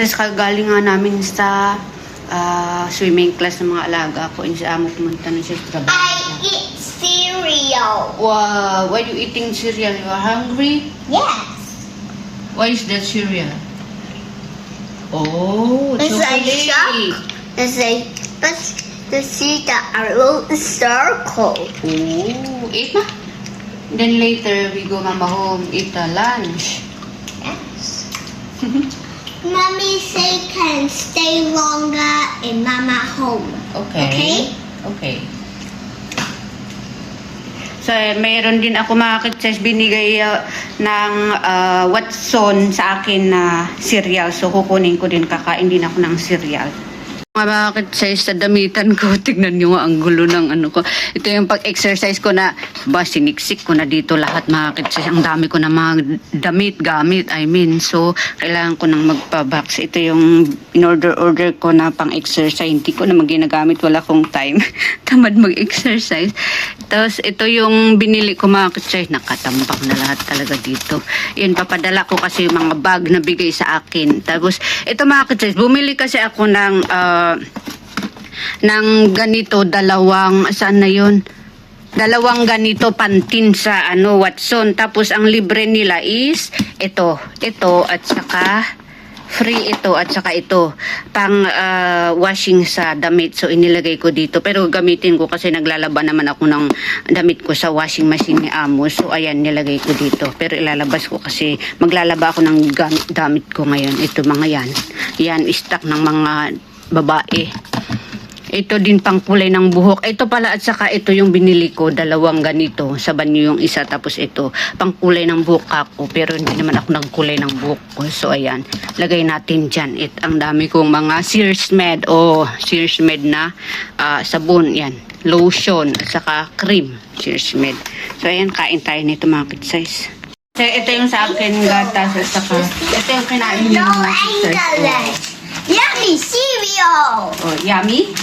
Tapos kagaling nga namin sa ah, swimming class ng mga alaga ko. Yung si amo pumunta na siya sa trabaho. I eat cereal. Wow, why you eating cereal? You are hungry? Yes. Why is that cereal? Oh, It's chocolate. shark. It's like, but the see the arrow circle. Oh, eat na. Then later, we go mama home, eat a lunch. Mommy say can stay longer in mama home. Okay. Okay. So, mayroon din ako mga kitses binigay uh, ng uh, Watson sa akin na cereal. So, kukunin ko din, kakain din ako ng cereal. Mga kitses sa damitan ko, tignan nyo nga ang gulo ng ano ko. Ito yung pag-exercise ko na, ba, siniksik ko na dito lahat mga kitses. Ang dami ko na mga damit, gamit, I mean. So, kailangan ko nang magpa-box. Ito yung in-order-order ko na pang-exercise. Hindi ko naman ginagamit, wala kong time. Tamad mag-exercise. Tapos, ito yung binili ko mga kitses. Nakatambak na lahat talaga dito. Yun, papadala ko kasi yung mga bag na bigay sa akin. Tapos, ito mga kitses, bumili kasi ako ng, ah, ng ganito, dalawang, saan na yun? Dalawang ganito pantin sa ano Watson. Tapos ang libre nila is ito, ito at saka free ito at saka ito pang ah, washing sa damit. So inilagay ko dito. Pero gamitin ko kasi naglalaba naman ako ng damit ko sa washing machine ni Amo. So ayan nilagay ko dito. Pero ilalabas ko kasi maglalaba ako ng gamit, damit ko ngayon. Ito mga yan. Yan stock ng mga babae. Ito din pang kulay ng buhok. Ito pala at saka ito yung binili ko, dalawang ganito. Sa banyo yung isa tapos ito, pang kulay ng buhok ako. Pero hindi naman ako nagkulay ng buhok ko. So ayan, lagay natin dyan. It, ang dami kong mga Sears Med o Sears Med na ah, sabon. Yan, lotion at saka cream. Sears Med. So ayan, kain tayo nito mga kids So, ito yung sa akin gatas at saka ito yung kinain No mga kids English. Yummy cereal. Oh, yummy?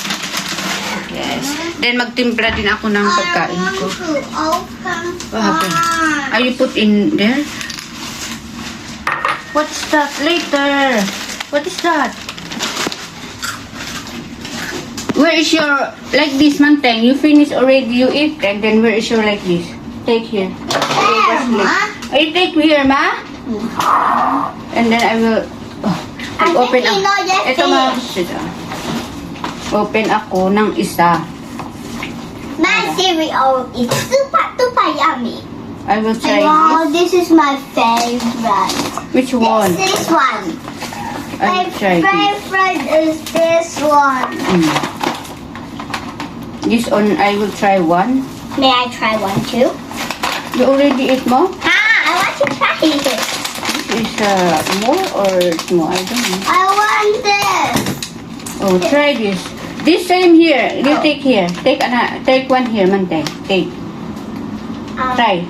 Yes. Then magtimpla din ako ng pagkain ko. What happened? Are you put in there? What's that later? What is that? Where is your like this manteng? You finish already, you eat, and then where is your like this? Take here. Are you take here, ma? And then I will oh, I open your Ito mga fish. ito. Open ako ng isa. My cereal is super duper yummy. I will try Wow, this. this is my favorite. Which one? This, this one. I My will try this. favorite is this one. Mm. This one, I will try one. May I try one too? You already eat more? Ah, I want to try this. Is uh, more or small? I don't know. I want this. Oh, try this. This same here. You Oh. take here. Take ana, take one here, mantay. Take. Um, Try.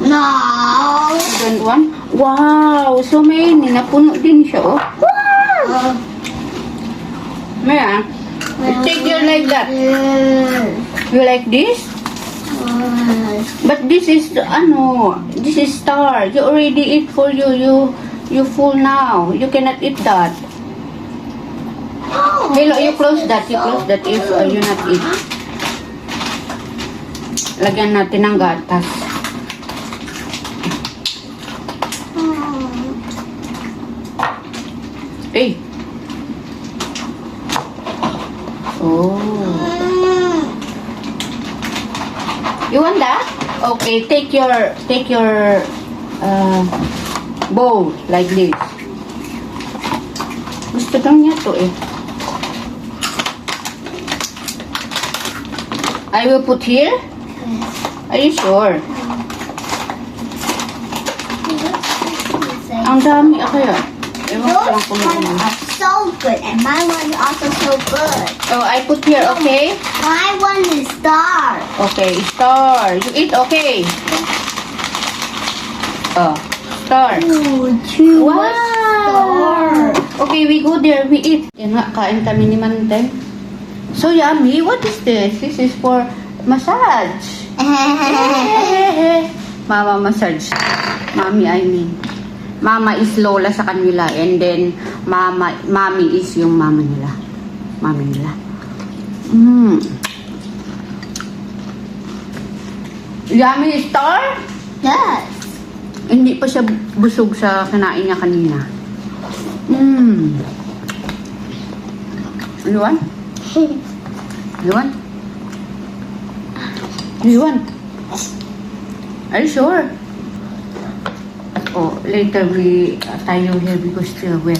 No. You don't want? Wow, so many. Napuno din siya, oh. Wow. Maya, take your like that. You like this? But this is ano, this is star. You already eat for you. You you full now. You cannot eat that. Oh, Hello, you close that. You close that if uh, you not eat. Lagyan natin ng gatas. Mm. Eh. Oh. Mm. You want that? Okay, take your take your uh, bowl like this. Gusto daw niya to eh. I will put here. Are you sure? Ang dami ah, kaya. Ewan ko lang kung ano. So good, and my one is also so good. Oh, I put here, okay? My one is star. Okay, star. You eat, okay? Oh, star. Ooh, two Wow! star. Okay, we go there, we eat. Yan nga, kain kami ni Manteng. So yummy. What is this? This is for massage. Mama massage. Mommy, I mean. Mama is lola sa kanila and then mama, mommy is yung mama nila. Mami nila. Mm. Yummy star? Yes. Hindi pa siya busog sa kinain niya kanina. Mmm. Luan? Luan? Luan? Are you sure? Oh, later we uh, tayo here because still wet.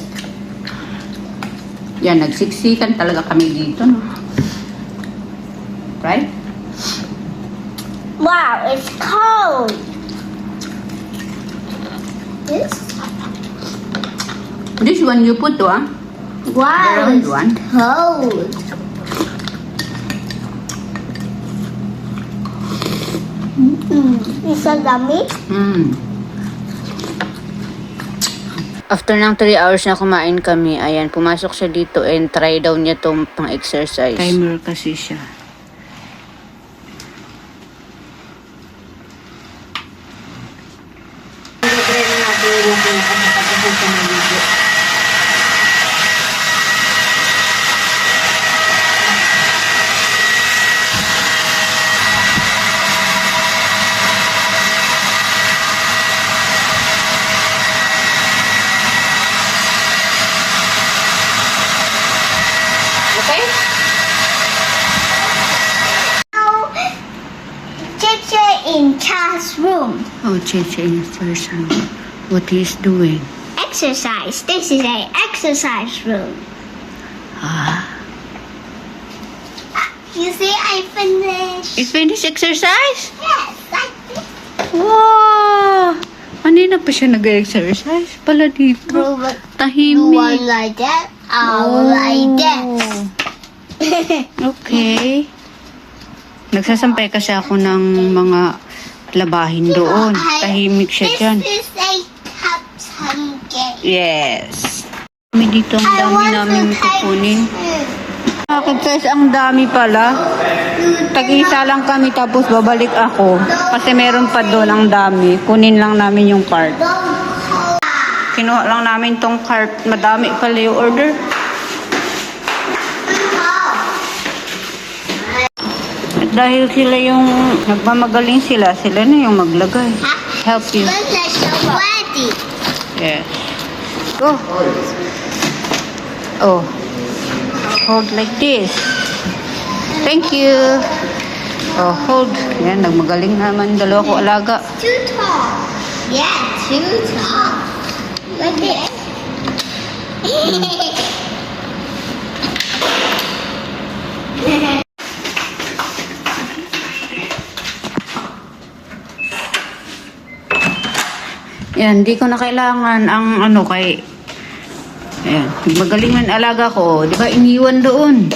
Yan, nagsiksikan talaga kami dito, no? Right? Wow, it's cold. This? This one you put, ah? Wow, it's one? cold. Mm. It's so yummy. Mm. After ng 3 hours na kumain kami, ayan, pumasok siya dito and try daw niya tong pang-exercise. Timer kasi siya. Okay? Now, Cheche in Cha's room. Oh, Cheche in first room. What he's doing? Exercise. This is a exercise room. Ah. You see, I finished. You finish exercise? Yes, like this. Wow! Kanina pa siya nag-exercise pala dito. Do one like that. Oh, like that. Okay. Nagsasampay kasi ako ng mga labahin doon. Tahimik siya dyan. This is a cup game. Yes. Kami dito ang dami namin kukunin. Bakit guys, ang dami pala. Tag-isa lang kami tapos babalik ako. Kasi meron pa doon ang dami. Kunin lang namin yung cart. Kinuha lang namin tong cart. Madami pala yung order. Dahil sila yung nagmamagaling sila, sila na yung maglagay. Help you. Yes. Go. Oh. Hold like this. Thank you. Oh, hold. Yan, nagmagaling naman dalawa ko alaga. Too tall. Yeah, too tall. Like this. Yan, di ko na kailangan ang ano kay... Ayan, magaling man alaga ko. Di ba iniwan doon?